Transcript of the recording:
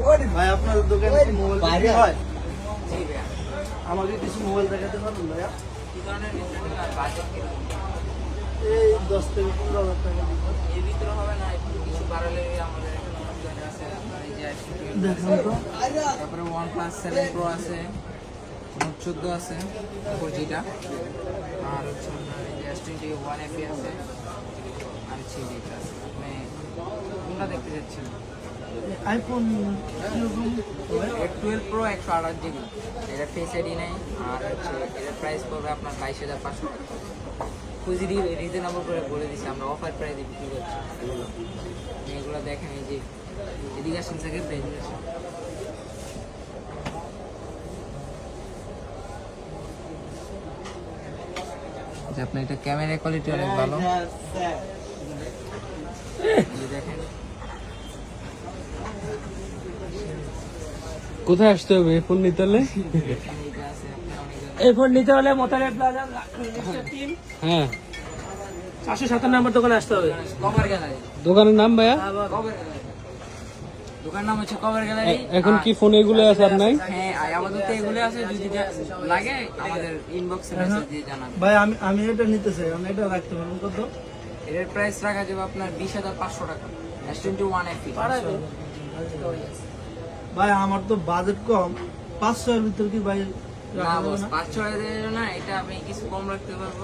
ভাই আপনার দোকানে কি মোবাইল বাইরে হয়? আমাকে কিছু মোবাইল দেখাতে পারবেন ভাইয়া? কি ধরনের নিচ্ছেন বাজেট এই দশ থেকে পনেরো হাজার টাকা। এর ভিতরে হবে না একটু কিছু বাড়ালে আমাদের আছে আপনার এই যে S22 দেখুন তারপরে ওয়ান প্লাস সেভেন প্রো আছে নোট চোদ্দ আছে ফোর জিটা আর হচ্ছে এস টোয়েন্টি ওয়ান এফি আছে আর থ্রি জিটা আছে। আপনি কোনটা দেখতে যাচ্ছেন। আইফোন টুয়েলভ প্রো একশো আঠাশ জিবি এটা ফেস আইডি নেই আর হচ্ছে এটার প্রাইস পড়বে আপনার বাইশ হাজার পাঁচশো খুঁজি রিজনেবল করে বলে দিচ্ছি আমরা অফার প্রাইসে বিক্রি করছি। এগুলো দেখেন এই যে এদিকে আসেন সেকেন্ড পেজ আসেন। যে আপনার এটা ক্যামেরা কোয়ালিটি অনেক ভালো এই যে দেখেন কোথায় আসতে হবে? এই ফোন নিতে হলে? এইটা আছে আপনার অনেক এই ফোন নিতে হলে মোতালে প্লাজা হ্যাঁ। চারশো সাতান্ন নম্বর দোকানে আসতে হবে। Cover gallery. দোকানের নাম ভাইয়া? Cover gallery. দোকান নাম হচ্ছে কভার গ্যালারি। এখন কি ফোন এগুলো আছে আর নাই? হ্যাঁ আর আপাতত এগুলো আছে যদি লাগে আমাদের ইনবক্সে মেসেজ দিয়ে জানাবেন ভাই আমি আমি এটা নিতে চাই আমি এটা রাখতে পারব কত? এর প্রাইস রাখা যাবে আপনার বিশ হাজার পাঁচশো টাকা। এস টোয়েন্টি ওয়ান এফি ভাই আমার তো বাজেট কম। পাঁচ এর ভিতর কি ভাই না রাখা বস পাঁচ ছয় হাজারের না এটা আমি কিছু কম রাখতে পারব।